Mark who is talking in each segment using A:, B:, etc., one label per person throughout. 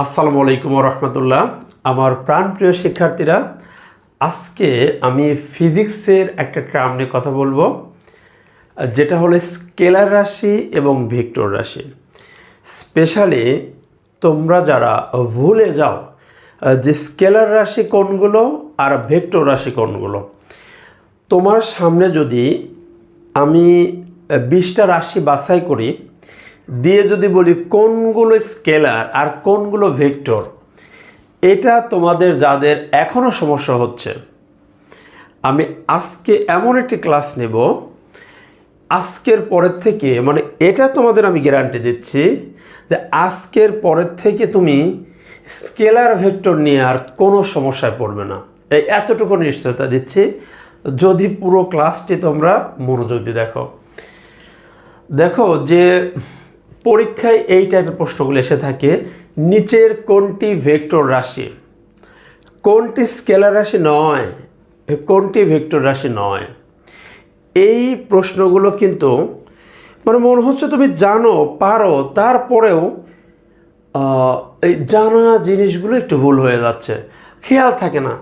A: আসসালামু আলাইকুম রহমতুল্লাহ। আমার প্রাণপ্রিয় শিক্ষার্থীরা, আজকে আমি ফিজিক্সের একটা ট্রাম নিয়ে কথা বলব, যেটা হলো স্কেলার রাশি এবং ভেক্টর রাশি। স্পেশালি তোমরা যারা ভুলে যাও, যে স্কেলার রাশি কোনগুলো আর ভেক্টর রাশি কোনগুলো, তোমার সামনে যদি আমি বিশটা রাশি বাছাই করি দিয়ে যদি বলি কোনগুলো স্কেলার আর কোনগুলো ভেক্টর, এটা তোমাদের যাদের এখনও সমস্যা হচ্ছে, আমি আজকে এমন একটি ক্লাস নেব, আজকের পরের থেকে মানে এটা তোমাদের আমি গ্যারান্টি দিচ্ছি যে আজকের পরের থেকে তুমি স্কেলার ভেক্টর নিয়ে আর কোনো সমস্যায় পড়বে না। এই এতটুকু নিশ্চয়তা দিচ্ছি। যদি পুরো ক্লাসটি তোমরা মনোযোগ দিয়ে দেখো। দেখো যে পরীক্ষায় এই টাইপের প্রশ্নগুলো এসে থাকে, নিচের কোনটি ভেক্টর রাশি? কোনটি স্কেলার রাশি নয়, কোনটি ভেক্টর রাশি নয়? এই প্রশ্নগুলো কিন্তু মানে মনে হচ্ছে তুমি জানো, পারো, তারপরেও এই জানা জিনিসগুলো একটু ভুল হয়ে যাচ্ছে। খেয়াল থাকে না।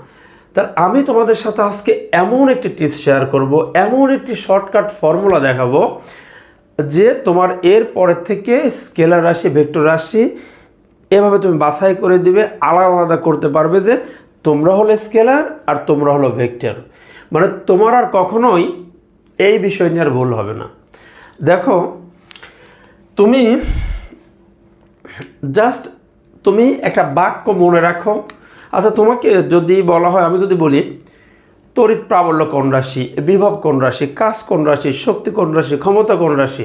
A: তার আমি তোমাদের সাথে আজকে এমন একটি টিপস শেয়ার করব, এমন একটি শর্টকাট ফর্মুলা দেখাবো যে তোমার এর পরের থেকে স্কেলার রাশি, ভেক্টর রাশি এভাবে তুমি বাছাই করে দিবে, আলাদা আলাদা করতে পারবে যে তোমরা হলো স্কেলার আর তোমরা হলো ভেক্টর। মানে তোমার আর কখনোই এই বিষয় নিয়ে আর ভুল হবে না। দেখো, তুমি জাস্ট তুমি একটা বাক্য মনে রাখো। আচ্ছা তোমাকে যদি বলা হয়, আমি যদি বলি তড়িৎ প্রাবল্য কোন রাশি, বিভব কোন রাশি, কাজ কোন রাশি, শক্তি কোন রাশি, ক্ষমতা কোন রাশি,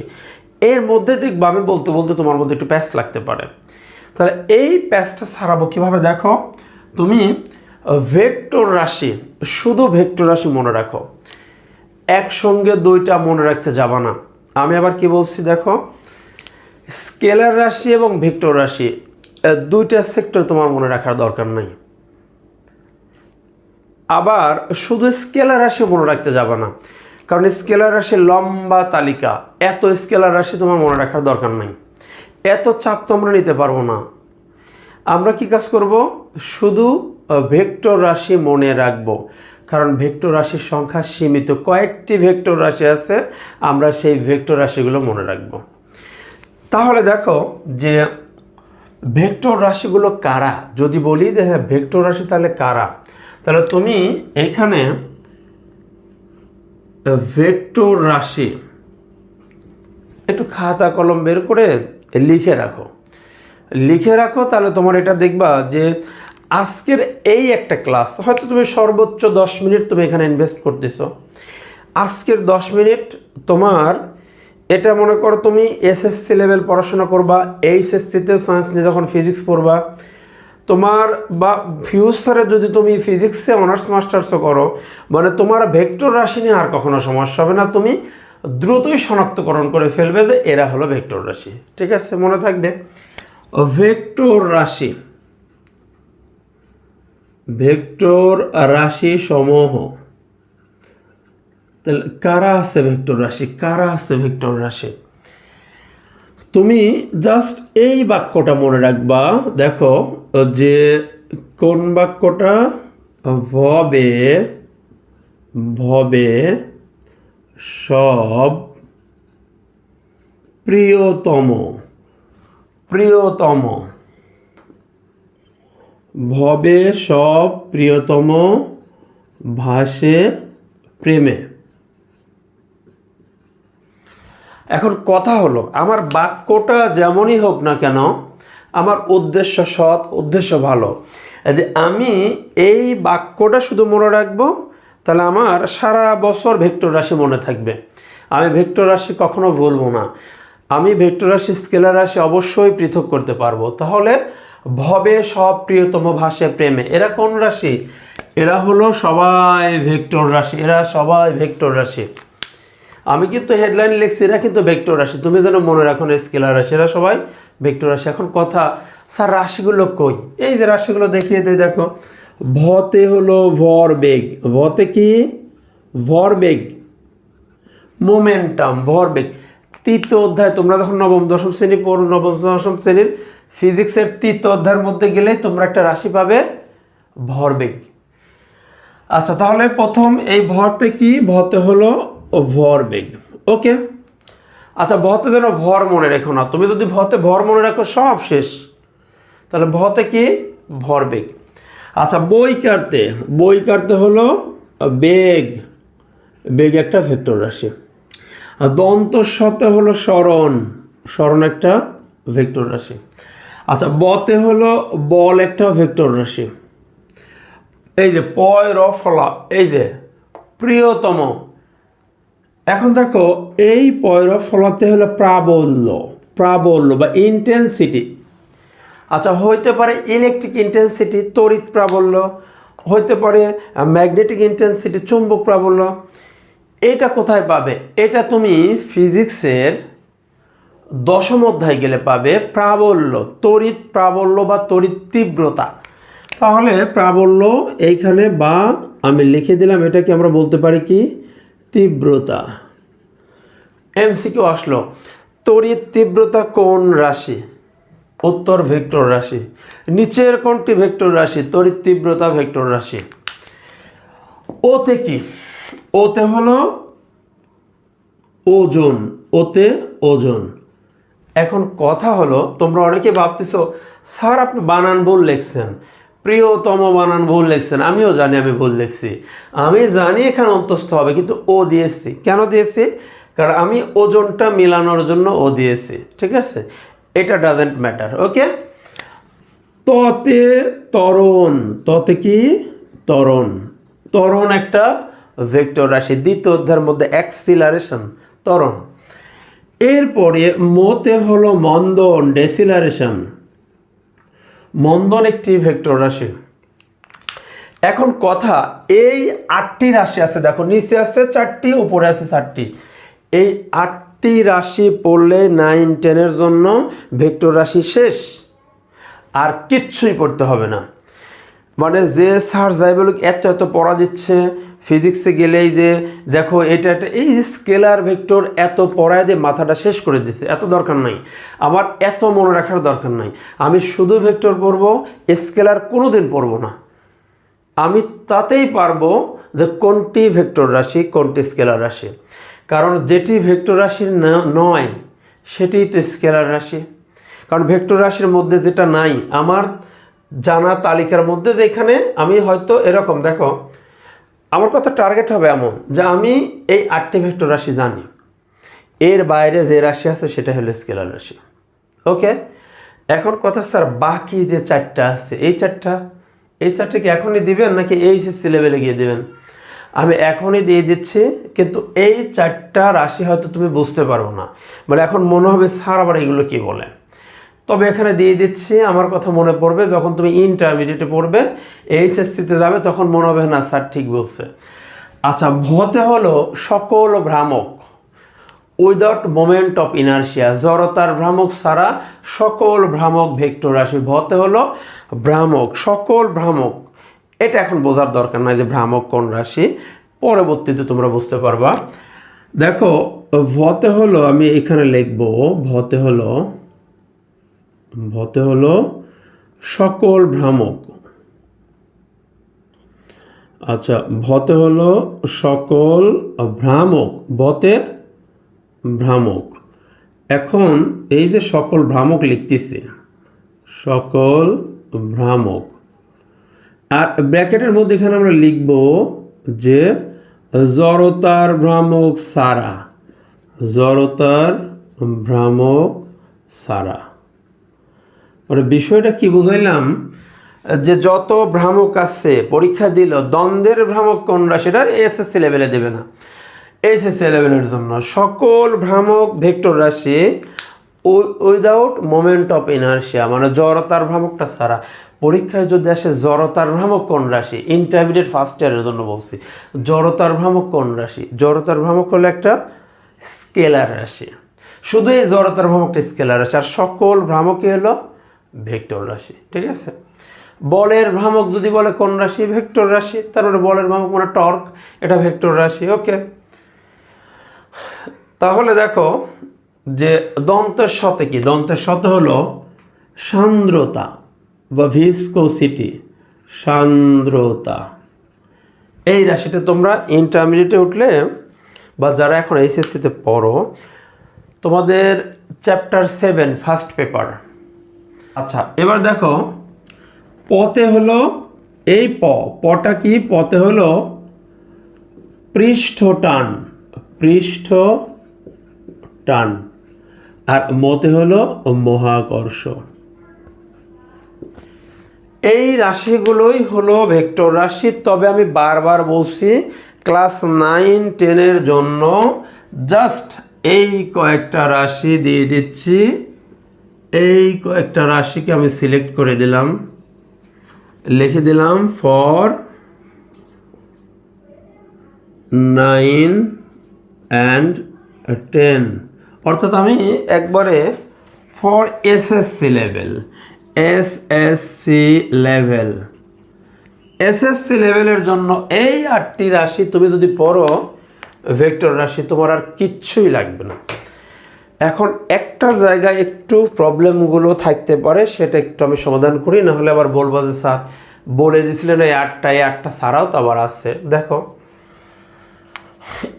A: এর মধ্যে দেখবা আমি বলতে বলতে তোমার মধ্যে একটু প্যাচ লাগতে পারে। তাহলে এই প্যাচটা ছাড়াবো কীভাবে দেখো? তুমি ভেক্টর রাশি, শুধু ভেক্টর রাশি মনে রাখো। একসঙ্গে দুইটা মনে রাখতে যাবা না। আমি আবার কি বলছি দেখো? স্কেলার রাশি এবং ভেক্টর রাশি দুইটা সেক্টর তোমার মনে রাখার দরকার নাই। আবার শুধু স্কেলার রাশি মনে রাখতে যাবে না। কারণ স্কেলার রাশির লম্বা তালিকা, এত স্কেলার রাশি তোমার মনে রাখার দরকার নাই। এত চাপ তোমরা নিতে পারব না। আমরা কি কাজ করব? শুধু ভেক্টর রাশি মনে রাখব। কারণ ভেক্টর রাশির সংখ্যা সীমিত। কয়েকটি ভেক্টর রাশি আছে, আমরা সেই ভেক্টর রাশিগুলো মনে রাখব। তাহলে দেখো যে, ভেক্টর রাশিগুলো কারা? যদি বলি যে হ্যাঁ ভেক্টর রাশি তাহলে কারা? তাহলে তুমি এখানে ভেক্টর রাশি একটু খাতা কলম বের করে লিখে রাখো। লিখে রাখো, তাহলে তোমার এটা দেখবা যে আজকের এই একটা ক্লাস হয়তো তুমি সর্বোচ্চ দশ মিনিট তুমি এখানে ইনভেস্ট করতেছো। আজকের দশ মিনিট তোমার এটা মনে করো তুমি এসএসসি লেভেল পড়াশোনা করবা এইচএসসিতে সায়েন্স নিয়ে যখন ফিজিক্স পড়বা তোমার বা ফিউচারে যদি তুমি ফিজিক্সে অনার্স মাস্টার্সও করো মানে তোমার ভেক্টর রাশি নিয়ে আর কখনো সমস্যা হবে না। তুমি দ্রুতই শনাক্তকরণ করে ফেলবে যে এরা হলো ভেক্টর রাশি। ঠিক আছে? মনে থাকবে? ভেক্টর রাশি। ভেক্টর রাশি সমূহ। তাহলে কারা আছে ভেক্টর রাশি? কারা আছে ভেক্টর রাশি? তুমি জাস্ট এই বাক্যটা মনে রাখবা। দেখো, যে কোন বাক্যটা? ভবে ভবে সব প্রিয়তম প্রিয়তম। ভবে সব প্রিয়তম, ভাসে প্রেমে। এখন কথা হলো, আমার বাক্যটা যেমনই হোক না কেন, আমার উদ্দেশ্য সৎ, উদ্দেশ্য ভালো। যে আমি এই বাক্যটা শুধু মনে রাখব, তাহলে আমার সারা বছর ভেক্টর রাশি মনে থাকবে। আমি ভেক্টর রাশি কখনো ভুলবো না। আমি ভেক্টর রাশি স্কেলার রাশি অবশ্যই পৃথক করতে পারব। তাহলে ভবে সব প্রিয়তম ভাষে প্রেমে। এরা কোন রাশি? এরা হলো সবাই ভেক্টর রাশি। এরা সবাই ভেক্টর রাশি। আমি কিন্তু হেডলাইন লিখছি, এরা কিন্তু ভেক্টর রাশি। তুমি যেন মনে রাখো না স্কেলার রাশি, এরা সবাই ভেক্টর রাশি। এখন কথা, স্যার, রাশিগুলো কই? এই যে রাশিগুলো দেখিয়ে দিই, দেখো। ভতে হলো ভর বেগ। ভতে কি? ভর বেগ। মোমেন্টাম ভরবেগ তৃতীয় অধ্যায়, তোমরা যখন নবম, দশম শ্রেণি পড়ো, নবম, দশম শ্রেণির ফিজিক্সের তৃতীয় অধ্যায়ের মধ্যে গেলে তোমরা একটা রাশি পাবে ভরবেগ আচ্ছা তাহলে প্রথম এই ভরতে কি? ভতে হলো ভরবেগ ওকে? আচ্ছা ভতে যেন ভর মনে রেখো না। তুমি যদি ভতে ভর মনে রাখো, সব শেষ। তাহলে ভতে কি? ভরবেগ আচ্ছা বই কাটতে বই কাটতে হলো বেগ। বেগ একটা ভেক্টর রাশি। দন্ত সতে হলো স্মরণ। স্মরণ একটা ভেক্টর রাশি। আচ্ছা বতে হলো বল একটা ভেক্টর রাশি। এই যে পয় র ফলা। এই যে, প্রিয়তম। এখন দেখো, এই পয়র ফলাতে হলো প্রাবল্য প্রাবল্য বা ইন্টেন্সিটি আচ্ছা হইতে পারে ইলেকট্রিক ইন্টেন্সিটি তড়িৎ প্রাবল্য, হইতে পারে ম্যাগনেটিক ইন্টেন্সিটি চুম্বক প্রাবল্য। এটা কোথায় পাবে? এটা তুমি ফিজিক্সের দশম অধ্যায় গেলে পাবে প্রাবল্য, তড়িৎ প্রাবল্য বা তড়িৎ তীব্রতা। তাহলে প্রাবল্য এইখানে বা আমি লিখে দিলাম, এটাকে আমরা বলতে পারি কি? তীব্রতা। এমসিকিউ আসলো। তড়িৎ তীব্রতা কোন রাশি? উত্তর ভেক্টর রাশি। নিচের কোনটি ভেক্টর রাশি? তড়িৎ তীব্রতা ভেক্টর রাশি। ওতে কি? ওতে হলো ওজন। ওতে ওজন। এখন কথা হলো, তোমরা অনেকে ভাবতেছো, স্যার, আপনি বানান ভুল লিখছেন। প্রিয়তম বানান, ভুল লিখছেন। আমিও জানি, আমি ভুল লিখছি। আমি জানি এখানে অন্তস্থ হবে, কিন্তু ও দিয়েছি। কেন দিয়েছি? কারণ আমি ওজনটা মিলানোর জন্য ও দিয়েছি। ঠিক আছে? এটা ডাজেন্ট ম্যাটার ওকে ততে তরণ। ততে কি? তরণ। তরণ একটা ভেক্টর রাশি। দ্বিতীয় অধ্যায়ের মধ্যে অ্যাক্সিলারেশন তরণ। এরপরে মতে হলো মন্দন ডেসিলারেশন মন্দন একটি ভেক্টর রাশি। এখন কথা, এই আটটি রাশি আছে, দেখো, নিচে আছে চারটি, উপরে আছে চারটি। এই আটটি রাশি পড়লে নাইন টেনের জন্য ভেক্টর রাশি শেষ। আর কিচ্ছুই পড়তে হবে না। মানে যে স্যার যাই বলুক এত এত পড়া দিচ্ছে ফিজিক্সে গেলেই যে দেখো এটা একটা, এই স্কেলার ভেক্টর এত পড়ায় দিয়ে মাথাটা শেষ করে দিছে, এত দরকার নাই। আমার এত মনে রাখার দরকার নাই। আমি শুধু ভেক্টর পড়ব স্কেলার কোনো দিন পড়ব না। আমি তাতেই পারব যে কোনটি ভেক্টর রাশি, কোনটি স্কেলার রাশি। কারণ যেটি ভেক্টর রাশির ন- নয়, সেটিই তো স্কেলার রাশি। কারণ ভেক্টর রাশির মধ্যে যেটা নাই, আমার জানা তালিকার মধ্যে যেখানে আমি হয়তো এরকম, দেখো, আমার কথা টার্গেট হবে এমন যে আমি এই আটটি ভেক্টর রাশি জানি। এর বাইরে যে রাশি আছে সেটা হলো স্কেলার রাশি। ওকে? এখন কথা স্যার, বাকি যে চারটা আছে, এই চারটা এই চারটা কি এখনই দিবেন নাকি এই এইচএসসি লেভেলে গিয়ে দেবেন? আমি এখনই দিয়ে দিচ্ছি, কিন্তু এই চারটা রাশি হয়তো তুমি বুঝতে পারব না। মানে এখন মনে হবে স্যার আবার এগুলো কি বলে? তবে এখানে দিয়ে দিচ্ছি, আমার কথা মনে পড়বে, যখন তুমি ইন্টারমিডিয়েটে পড়বে এইচএসসিতে যাবে, তখন মনে হবে, না, স্যার, ঠিক বলছে। আচ্ছা ভতে হলো সকল ভ্রামক উইদাউট মোমেন্ট অফ ইনার্শিয়া জড়তার ভ্রামক ছাড়া সকল ভ্রামক ভেক্টর রাশি। ভতে হলো ভ্রামক, সকল ভ্রামক। এটা এখন বোঝার দরকার নাই যে ভ্রামক কোন রাশি, পরবর্তীতে তোমরা বুঝতে পারবা। দেখো ভতে হলো, আমি এখানে লিখব ভতে হলো ভতে হলো সকল ভ্রামক। আচ্ছা ভতে হলো সকল ভ্রামক, ভতে ভ্রামক। এখন এই যে সকল ভ্রামক লিখতেছে, সকল ভ্রামক। আর ব্র্যাকেটের মধ্যে এখানে আমরা লিখব যে জড়তার ভ্রামক সারা, জড়তার ভ্রামক সারা। মানে বিষয়টা কি বুঝাইলাম? যে যত ভ্রামক আছে, পরীক্ষা দিল, দ্বন্দ্বের ভ্রামক কোনরা সেটা এসএসসি লেভেলে দেবে না। এসএসসি লেভেলের জন্য সকল ভ্রামক ভেক্টর রাশি উইদাউট মোমেন্ট অফ ইনার্শিয়া মানে জড়তার ভ্রামকটা ছাড়া। পরীক্ষায় যদি আসে জড়তার ভ্রামক কোন রাশি? ইন্টারমিডিয়েট ফার্স্ট ইয়ারের জন্য বলছি। জড়তার ভ্রামক কোন রাশি? জড়তার ভ্রামক হলো একটা স্কেলার রাশি। শুধু এই জড়তার ভ্রামকটা স্কেলার রাশি, আর সকল ভ্রামকই হলো ভেক্টর রাশি, ঠিক আছে? বলের ভ্রামক যদি বলে কোন রাশি? ভেক্টর রাশি। তারপরে বলের ভ্রামক মানে টর্ক, এটা ভেক্টর রাশি, ওকে? তাহলে দেখো যে দন্তের সাথে কি? দন্তের সাথে হলো সান্দ্রতা বা ভিসকোসিটি, সান্দ্রতা। এই রাশিটা তোমরা ইন্টারমিডিয়েটে উঠলে বা যারা এখন এইচএসসিতে পড়ো, তোমাদের চ্যাপ্টার সেভেন ফার্স্ট পেপার আচ্ছা এবার দেখো পতে হলো এই প। পটা কি? পতে হলো পৃষ্ঠ টান। পৃষ্ঠ টান। আর মতে হলো মহাকর্ষ। এই রাশিগুলোই হলো ভেক্টর রাশি। তবে আমি বারবার বলছি, ক্লাস নাইন, টেনের জন্য জাস্ট এই কয়েকটা রাশি দিয়ে দিচ্ছি। এই কয়েকটা রাশিকে আমি সিলেক্ট করে দিলাম। লিখে দিলাম ফর নাইন অ্যান্ড টেন অর্থাৎ আমি একবারে for SSC level SSC level SSC লেভেলের জন্য এই আটটি রাশি তুমি যদি পড়ো ভেক্টর রাশি তোমার আর কিচ্ছুই লাগবে না। এখন একটা জায়গায় একটু প্রবলেমগুলো থাকতে পারে সেটা একটু আমি সমাধান করি না হলে আবার বলব যে স্যার বলে দিয়েছিলেন এই আটটা এই আটটা ছাড়াও তো আবার আছে। দেখো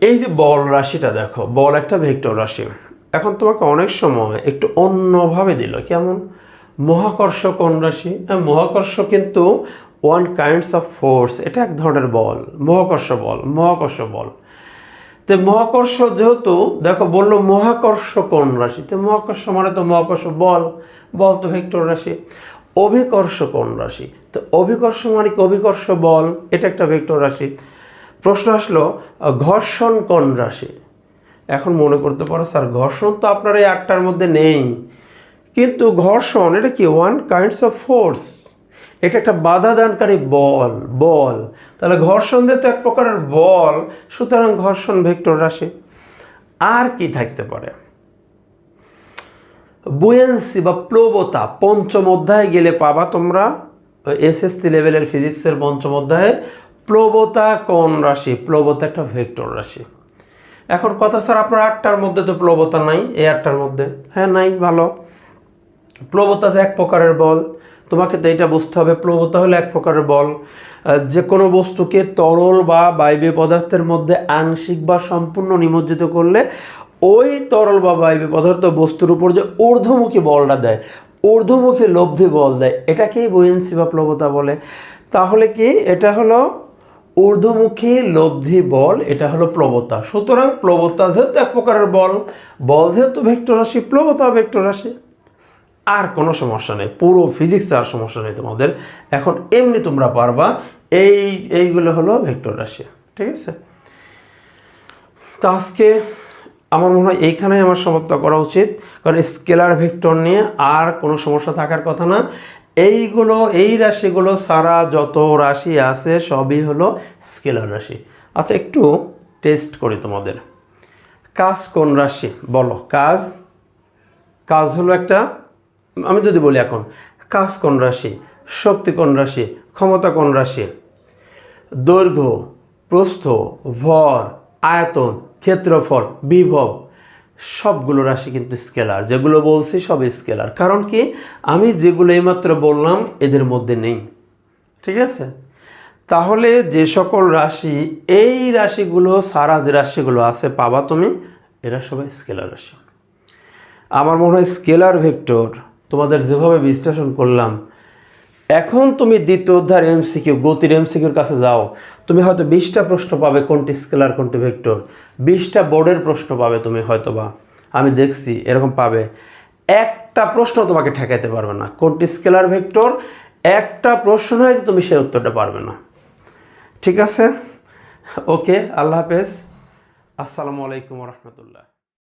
A: এই যে বল রাশিটা দেখো বল একটা ভেক্টর রাশি। এখন তোমাকে অনেক সময় একটু অন্যভাবে দিল। কেমন? মহাকর্ষ কোন রাশি? হ্যাঁ, মহাকর্ষ কিন্তু ওয়ান কাইন্ডস অফ ফোর্স এটা এক ধরনের বল মহাকর্ষ বল মহাকর্ষ বল। তো মহাকর্ষ যেহেতু, দেখো বলল মহাকর্ষ কোন রাশি? তো মহাকর্ষ মানে তো মহাকর্ষ বল বল তো ভেক্টর রাশি। অভিকর্ষ কোন রাশি? তো অভিকর্ষ মানে কি? অভিকর্ষ বল, এটা একটা ভেক্টর রাশি। প্রশ্ন আসলো ঘর্ষণ কোন রাশি? এখন মনে করতে পারো, স্যার, ঘর্ষণ তো আপনার এই আটটার মধ্যে নেই। কিন্তু ঘর্ষণ, এটা কি? ওয়ান কাইন্ডস অফ ফোর্স এটা একটা বাধা দানকারী বল বল। তাহলে ঘর্ষণ যেহেতু এক প্রকারের বল, সুতরাং ঘর্ষণ ভেক্টর রাশি। আর কি থাকতে পারে? বুয়েন্সি বা প্লবতা পঞ্চম অধ্যায়ে গেলে পাবা তোমরা এসএসসি লেভেলের ফিজিক্সের পঞ্চম অধ্যায়ে প্লবতা কোন রাশি? প্লবতা একটা ভেক্টর রাশি। এখন কথা স্যার, আপনার আটটার মধ্যে তো প্লবতা নাই, এই আটটার মধ্যে। হ্যাঁ নাই, ভালো। প্লবতা এক প্রকারের বল। তোমাকে তো এটা বুঝতে হবে প্লবতা হলো এক প্রকারের বল। যে কোনো বস্তুকে তরল বা বায়বীয় পদার্থের মধ্যে আংশিক বা সম্পূর্ণ নিমজ্জিত করলে ওই তরল বা বায়বীয় পদার্থ বস্তুর উপর যে ঊর্ধ্বমুখী বলটা দেয়, ঊর্ধ্বমুখী লব্ধি বল দেয়, এটাকেই বয়েন্সি বা প্লবতা বলে। তাহলে কি এটা হলো ঊর্ধ্বমুখী লব্ধি বল, এটা হলো প্লবতা সুতরাং প্লবতা যেহেতু এক প্রকারের বল বল যেহেতু ভেক্টর রাশি প্লবতা ভেক্টর রাশি। আর কোনো সমস্যা নেই। পুরো ফিজিক্সে আর সমস্যা নেই তোমাদের। এখন এমনি তোমরা পারবা। এই, এইগুলো হলো ভেক্টর রাশি, ঠিক আছে? তো আজকে আমার মনে হয় এইখানেই আমার সমাপ্ত করা উচিত। কারণ স্কেলার ভেক্টর নিয়ে আর কোনো সমস্যা থাকার কথা না। এইগুলো, এই রাশিগুলো সারা যত রাশি আছে সবই হলো স্কেলার রাশি। আচ্ছা একটু টেস্ট করি তোমাদের। কাজ কোন রাশি? বলো, কাজ? কাজ হলো একটা আমি যদি বলি এখন, কাজ কোন রাশি, শক্তি কোন রাশি, ক্ষমতা কোন রাশি? দৈর্ঘ্য, প্রস্থ, ভর, আয়তন, ক্ষেত্রফল, বিভব, সবগুলো রাশি কিন্তু স্কেলার যেগুলো বলছি সব স্কেলার কারণ কি? আমি যেগুলো এইমাত্র বললাম, এদের মধ্যে নেই। ঠিক আছে? তাহলে যে সকল রাশি, এই রাশিগুলো, সারা যে রাশিগুলো আছে, পাবা তুমি, এরা সবাই স্কেলার রাশি। আমার মনে হয় স্কেলার ভেক্টর তোমাদের যেভাবে বিশ্লেষণ করলাম, এখন তুমি দ্বিতীয় অধ্যায়ের এমসিকিউ গতির এমসিকিউর কাছে যাও। তুমি হয়তো বিশটা প্রশ্ন পাবে, কোনটি স্কেলার, কোনটি ভেক্টর। বিশটা বোর্ডের প্রশ্ন পাবে তুমি হয়তো বা আমি দেখছি, এরকম পাবে। একটা প্রশ্ন তোমাকে ঠেকাইতে পারবে না। কোনটি স্কেলার, ভেক্টর? একটা প্রশ্ন হয়তো তুমি সেই উত্তরটা পারবে না। ঠিক আছে? ওকে, আল্লাহ হাফেজ। আসসালামু আলাইকুম রহমতুল্লাহ।